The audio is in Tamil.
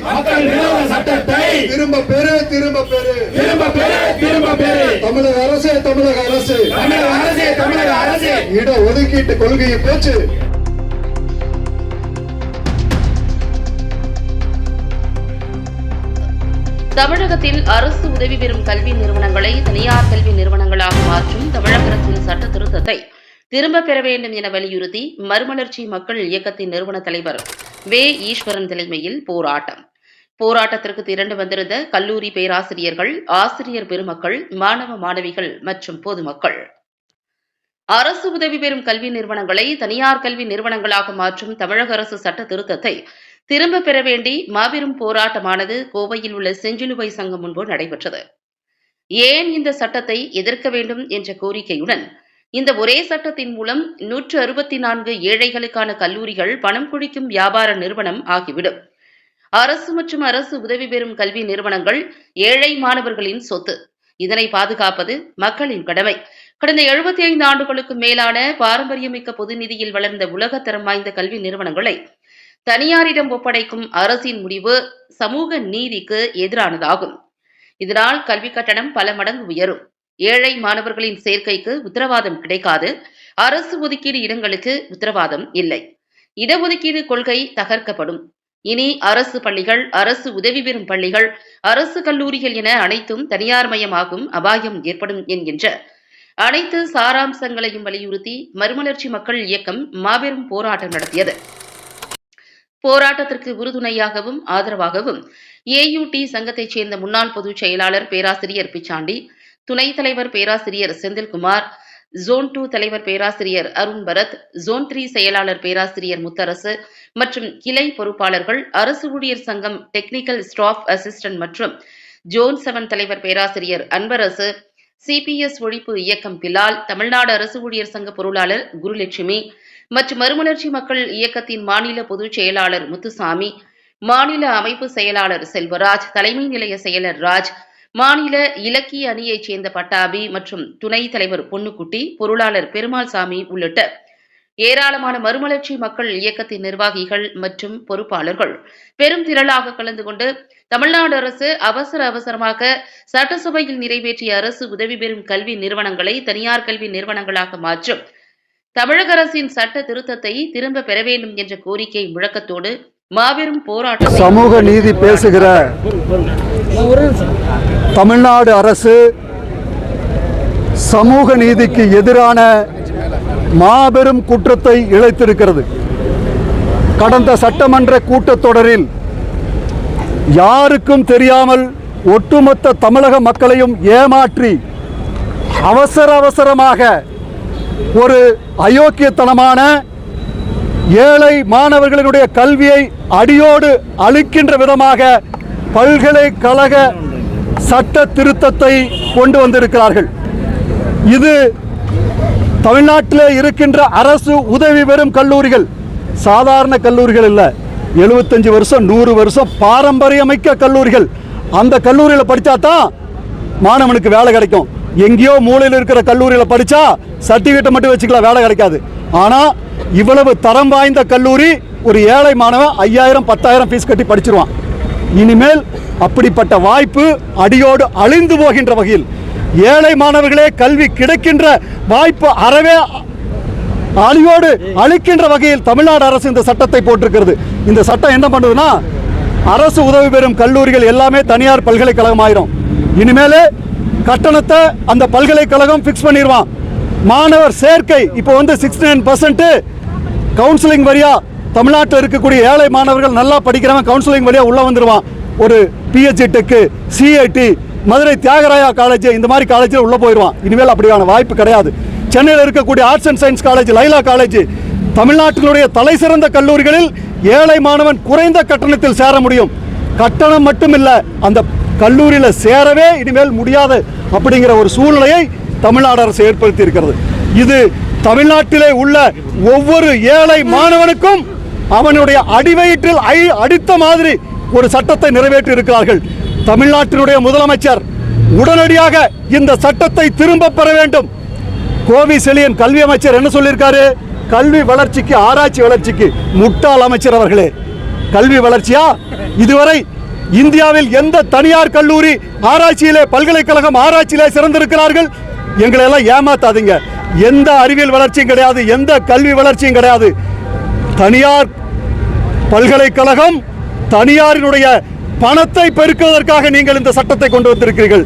மக்கள் விரோத சட்டத்தை திரும்ப பெறு திரும்ப பெறு. திரும்ப பெறு திரும்ப பெறு. தமிழக அரசு தமிழக அரசு. தமிழக அரசு தமிழக அரசு. இட ஒதுக்கீட்டு கொள்கையை போச்சு. தமிழகத்தில் அரசு உதவி பெறும் கல்வி நிறுவனங்களை தனியார் கல்வி நிறுவனங்களாக மாற்றும் தமிழக அரசின் சட்ட திருத்தத்தை திரும்பப் பெற வேண்டும் என வலியுறுத்தி மறுமலர்ச்சி மக்கள் இயக்கத்தின் நிறுவன தலைவர் வே ஈஸ்வரன் தலைமையில் போராட்டம். போராட்டத்திற்கு திரண்டு வந்திருந்த கல்லூரி பேராசிரியர்கள் ஆசிரியர் பெருமக்கள் மாணவ மாணவிகள் மற்றும் பொதுமக்கள். அரசு உதவி பெறும் கல்வி நிறுவனங்களை தனியார் கல்வி நிறுவனங்களாக மாற்றும் தமிழக அரசு சட்ட திருத்தத்தை திரும்ப பெற வேண்டி மாபெரும் போராட்டமானது கோவையில் உள்ள செஞ்சிலுவை சங்கம் முன்பு நடைபெற்றது. ஏன் இந்த சட்டத்தை எதிர்க்க வேண்டும் என்ற கோரிக்கையுடன் இந்த ஒரே சட்டத்தின் மூலம் நூற்று அறுபத்தி நான்கு ஏழைகளுக்கான கல்லூரிகள் பணம் குடிக்கும் வியாபார நிறுவனம் ஆகிவிடும். அரசு மற்றும் அரசு உதவி பெறும் கல்வி நிறுவனங்கள் ஏழை மாணவர்களின் சொத்து. இதனை பாதுகாப்பது மக்களின் கடமை. கடந்த எழுபத்தி ஐந்து ஆண்டுகளுக்கு மேலான பாரம்பரியமிக்க பொது நிதியில் வளர்ந்த உலகத்தரம் வாய்ந்த கல்வி நிறுவனங்களை தனியாரிடம் ஒப்படைக்கும் அரசின் முடிவு சமூக நீதிக்கு எதிரானதாகும். இதனால் கல்வி கட்டணம் பல மடங்கு உயரும். ஏழை மாணவர்களின் சேர்க்கைக்கு உத்தரவாதம் கிடைக்காது. அரசு ஒதுக்கீடு இடங்களுக்கு உத்தரவாதம் இல்லை. இடஒதுக்கீடு கொள்கை தகர்க்கப்படும். இனி அரசு பள்ளிகள் அரசு உதவி பெறும் பள்ளிகள் அரசு கல்லூரிகள் என அனைத்தும் தனியார் மயமாகும் அபாயம் ஏற்படும் என்கின்ற அனைத்து சாராம்சங்களையும் வலியுறுத்தி மறுமலர்ச்சி மக்கள் இயக்கம் மாபெரும் போராட்டம் நடத்தியது. போராட்டத்திற்கு உறுதுணையாகவும் ஆதரவாகவும் ஏயுடி சங்கத்தைச் சேர்ந்த முன்னாள் பொதுச் செயலாளர் பேராசிரியர் பிச்சாண்டி துணைத் தலைவர் பேராசிரியர் செந்தில்குமார் ஜோன் டூ தலைவர் பேராசிரியர் அருண் பரத் ஜோன் த்ரீ செயலாளர் பேராசிரியர் முத்தரசு மற்றும் கிளை பொறுப்பாளர்கள் அரசு ஊழியர் சங்கம் டெக்னிக்கல் ஸ்டாஃப் அசிஸ்டன்ட் மற்றும் ஜோன் செவன் தலைவர் பேராசிரியர் அன்பரசு சிபிஎஸ் ஒழிப்பு இயக்கம் பிலால் தமிழ்நாடு அரசு ஊழியர் சங்க பொருளாளர் குருலட்சுமி மற்றும் மறுமலர்ச்சி மக்கள் இயக்கத்தின் மாநில பொதுச் செயலாளர் முத்துசாமி மாநில அமைப்பு செயலாளர் செல்வராஜ் தலைமை நிலைய செயலர் ராஜ் மாநில இலக்கிய அணியைச் சேர்ந்த பட்டாபி மற்றும் துணைத் தலைவர் பொன்னுக்குட்டி பொருளாளர் பெருமாள் சாமி உள்ளிட்ட ஏராளமான மறுமலர்ச்சி மக்கள் இயக்கத்தின் நிர்வாகிகள் மற்றும் பொறுப்பாளர்கள். பெரும் திரளாக கலந்து கொண்டு தமிழ்நாடு அரசு அவசர அவசரமாக சட்டசபையில் நிறைவேற்றிய அரசு உதவி பெறும் கல்வி நிறுவனங்களை தனியார் கல்வி நிறுவனங்களாக மாற்றும். தமிழக அரசின் சட்ட திருத்தத்தை திரும்ப பெற வேண்டும் என்ற கோரிக்கை முழக்கத்தோடு மாபெரும் போராட்டம் சமூக நீதி பேசுகிற தமிழ்நாடு அரசு சமூக நீதிக்கு எதிரான மாபெரும் குற்றத்தை இழைத்திருக்கிறது. கடந்த சட்டமன்ற கூட்டத்தொடரில் யாருக்கும் தெரியாமல் ஒட்டுமொத்த தமிழக மக்களையும் ஏமாற்றி அவசர அவசரமாக ஒரு அயோக்கியத்தனமான ஏழை மாணவர்களுடைய கல்வியை அடியோடு அழிக்கின்ற விதமாக பல்கலைக்கழக சட்ட திருத்தத்தை கொண்டு வந்திருக்கிறார்கள். இது தமிழ்நாட்டில் இருக்கின்ற அரசு உதவி பெறும் கல்லூரிகள். சாதாரண கல்லூரிகள் இல்லை. எழுபத்தஞ்சு வருஷம் நூறு வருஷம் பாரம்பரியமிக்க கல்லூரிகள். அந்த கல்லூரியில் படித்தா தான் மாணவனுக்கு வேலை கிடைக்கும். எங்கேயோ மூலையில் இருக்கிற கல்லூரியில் படித்தா சர்டிஃபிகேட்டை மட்டும் வச்சுக்கலாம் வேலை கிடைக்காது. ஆனால் இவ்வளவு தரம் வாய்ந்த கல்லூரி ஒரு ஏழை மாணவன் ஐயாயிரம் பத்தாயிரம் ஃபீஸ் கட்டி படிச்சிருவான். இனிமேல் அப்படிப்பட்ட வாய்ப்பு அடியோடு அழிந்து போகின்ற வகையில் ஏழை மாணவர்களே கல்வி கிடைக்கின்ற வாய்ப்பு அறவே அழியோடு அழிக்கின்ற வகையில் தமிழ்நாடு அரசு இந்த சட்டத்தை போட்டிருக்கிறது. இந்த சட்டம் என்ன பண்ணுதுன்னா அரசு உதவி பெறும் கல்லூரிகள் எல்லாமே தனியார் பல்கலைக்கழகம் ஆயிரும். இனிமேலே கட்டணத்தை அந்த பல்கலைக்கழகம் ஃபிக்ஸ் பண்ணிடுவான் மாணவர் சேர்க்கை இப்போ வந்து சிக்ஸ்டி நைன் பர்சன்ட் கவுன்சிலிங் வரியா தமிழ்நாட்டில் இருக்கக்கூடிய ஏழை மாணவர்கள் நல்லா படிக்கிறவன் கவுன்சிலிங் வழியாக உள்ள வந்துடுவான் ஒரு PhD tech CIT Madurai Thiagaraya college இந்த மாதிரி காலேஜில் உள்ளே போயிடுவான் இனிமேல் அப்படியான வாய்ப்பு கிடையாது. சென்னையில் இருக்கக்கூடிய arts and science college Laila college தமிழ்நாட்டினுடைய தலை சிறந்த கல்லூரிகளில் ஏழை மாணவன் குறைந்த கட்டணத்தில் சேர முடியும். கட்டணம் மட்டும் இல்லை அந்த கல்லூரியில் சேரவே இனிமேல் முடியாது அப்படிங்கிற ஒரு சூழ்நிலையை தமிழ்நாடு அரசு ஏற்படுத்தி இருக்கிறது. இது தமிழ்நாட்டிலே உள்ள ஒவ்வொரு ஏழை மாணவனுக்கும் அவனுடைய அடிவயிற்றில் ஐ அடித்த மாதிரி ஒரு சட்டத்தை நிறைவேற்றி இருக்கிறார்கள் தமிழ்நாட்டினுடைய முதலமைச்சர் உடனடியாக இந்த சட்டத்தை திரும்ப பெற வேண்டும். கோவி செலியன் கல்வி அமைச்சர் என்ன சொல்லியிருக்காரு? கல்வி வளர்ச்சிக்கு ஆராய்ச்சி வளர்ச்சிக்கு முட்டாள் அமைச்சர் அவர்களே. கல்வி வளர்ச்சியா? இதுவரை இந்தியாவில் எந்த தனியார் கல்லூரி ஆராய்ச்சியிலே பல்கலைக்கழகம் ஆராய்ச்சியிலே சிறந்திருக்கிறார்கள்? எங்களை எல்லாம் ஏமாத்தாதீங்க. எந்த அறிவியல் வளர்ச்சியும் கிடையாது எந்த கல்வி வளர்ச்சியும் கிடையாது. தனியார் பல்கலைக்கழகம் தனியாரினுடைய பணத்தை பெருக்குவதற்காக நீங்கள் இந்த சட்டத்தை கொண்டு வந்திருக்கிறீர்கள்.